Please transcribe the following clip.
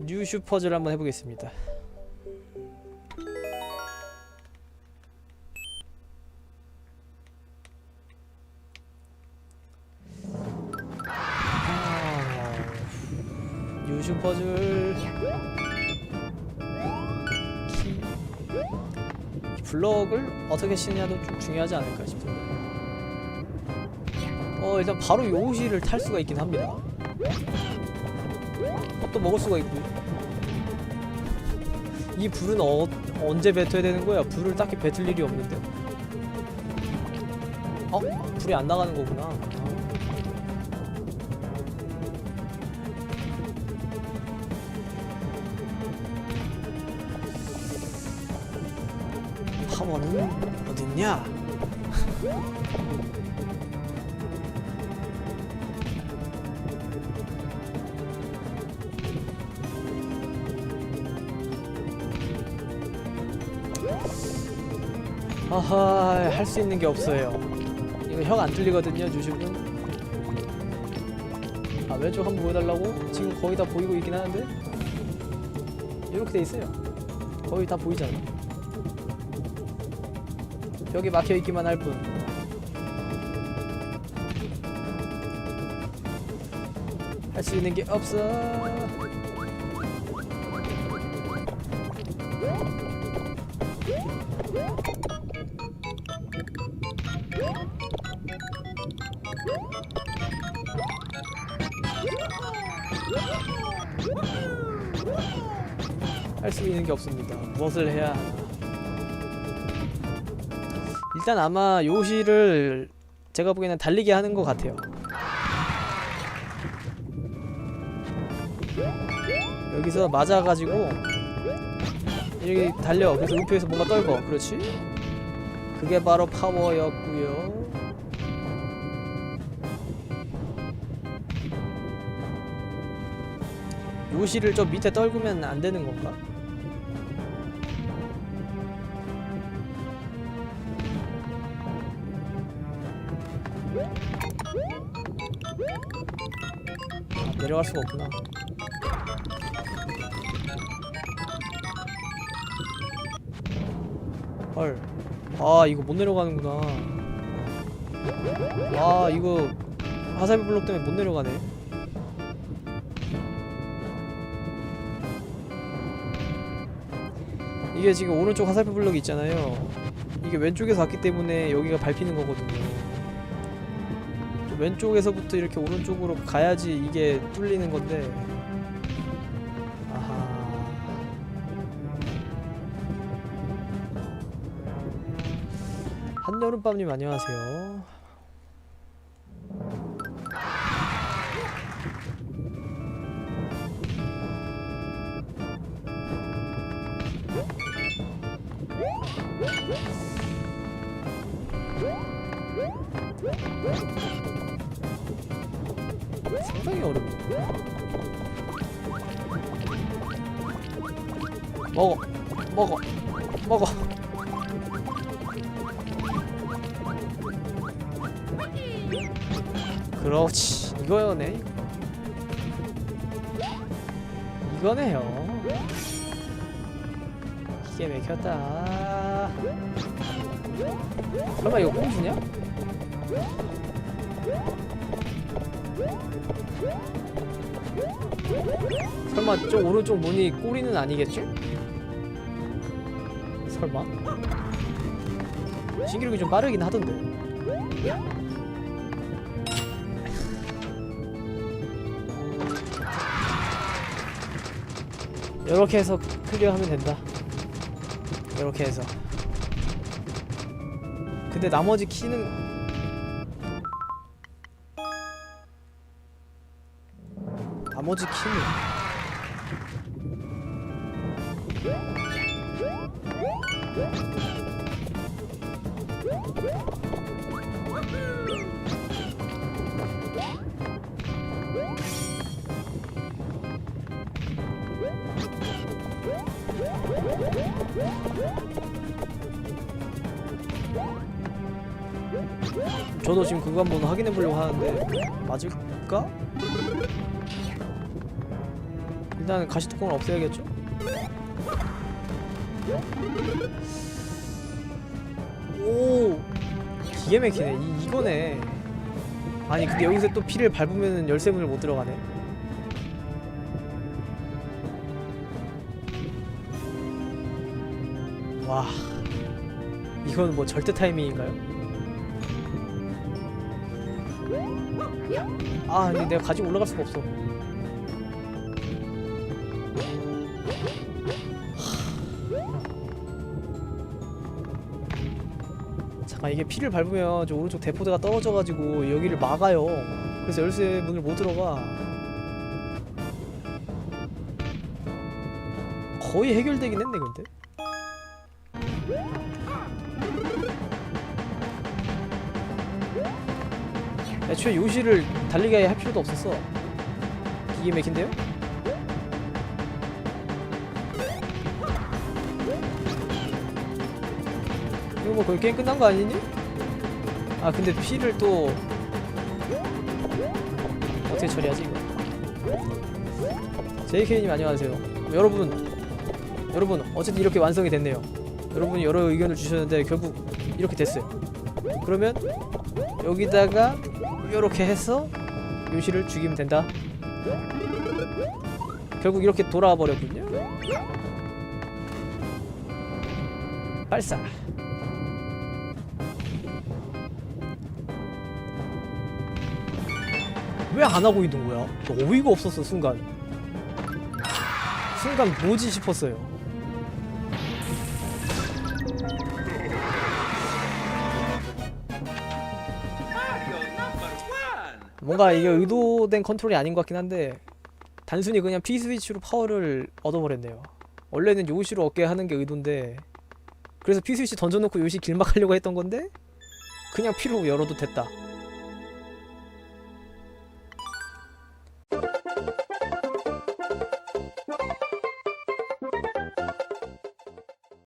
뉴 슈퍼즈를 한번 해보겠습니다. 아, 뉴 슈퍼즈 블럭을 어떻게 치느냐도 좀 중요하지 않을까 싶은데. 어 일단 바로 요시를 탈 수가 있긴 합니다. 어, 또 먹을 수가 있고. 이 불은 어, 언제 뱉어야 되는 거야? 불을 딱히 뱉을 일이 없는데. 어? 불이 안 나가는 거구나. 파워는 어딨냐? 아하 할 수 있는 게 없어요. 이거 형 안 뚫리거든요 주식은. 아 왼쪽 한번 보여달라고? 지금 거의 다 보이고 있긴 하는데? 이렇게 돼 있어요. 거의 다 보이잖아 벽에 막혀 있기만 할 뿐 할 수 있는 게 없어 할 수 있는 게 없습니다. 무엇을 해야 하나. 일단 아마 요시를 제가 보기에는 달리게 하는 것 같아요. 여기서 맞아가지고 이렇게 달려. 그래서 우표에서 뭔가 떨고. 그렇지? 그게 바로 파워였고요. 요시를 좀 밑에 떨구면 안 되는 건가? 아, 내려갈 수가 없구나. 헐. 아, 이거 못 내려가는구나. 와, 이거 화살비 블록 때문에 못 내려가네. 이게 지금 오른쪽 화살표 블럭이 있잖아요. 이게 왼쪽에서 왔기 때문에 여기가 밟히는 거거든요. 좀 왼쪽에서부터 이렇게 오른쪽으로 가야지 이게 뚫리는 건데. 아하. 한여름밤님 안녕하세요. 상당히 어렵네. 먹어, 먹어, 먹어. 그렇지, 이거요네. 이거네요. 기계 막혔다. 설마 이거 꽁주냐? 설마 저 오른쪽 문이 꼬리는 아니겠지? 설마? 신기록이 좀 빠르긴 하던데 이렇게 해서 클리어하면 된다 이렇게 해서 근데 나머지 키는 나머지 키는 저도 지금 그거 한번 확인해 보려고 하는데 맞을까? 일단 가시 뚜껑을 없애야겠죠? 오 기계 맥히네. 이, 이거네 아니 근데 여기서 또 피를 밟으면 열쇠문을 못 들어가네. 와. 이건 뭐 절대 타이밍인가요? 아 근데 내가 가지고 올라갈 수가 없어 잠깐 이게 피를 밟으면 저 오른쪽 대포대가 떨어져가지고 여기를 막아요. 그래서 열쇠 문을 못 들어가. 거의 해결되긴 했네 근데. 애초에 요시를 달리게 할 필요도 없었어. 이게 맥힌데요? 뭐 거의 게임 끝난 거 아니니? 아 근데 피를 또 어떻게 처리하지 이거? JK님 안녕하세요. 여러분 여러분 어쨌든 이렇게 완성이 됐네요. 여러분이 여러 의견을 주셨는데 결국 이렇게 됐어요. 그러면 여기다가 이렇게 해서 요시를 죽이면 된다. 결국 이렇게 돌아와 버렸군요. 발사 왜 안 하고 있는 거야? 어이가 없었어 순간. 순간 뭐지 싶었어요. 뭔가 이게 의도된 컨트롤이 아닌 것 같긴 한데 단순히 그냥 P 스위치로 파워를 얻어버렸네요. 원래는 요시로 얻게 하는 게 의도인데 그래서 P 스위치 던져놓고 요시 길막하려고 했던 건데 그냥 P로 열어도 됐다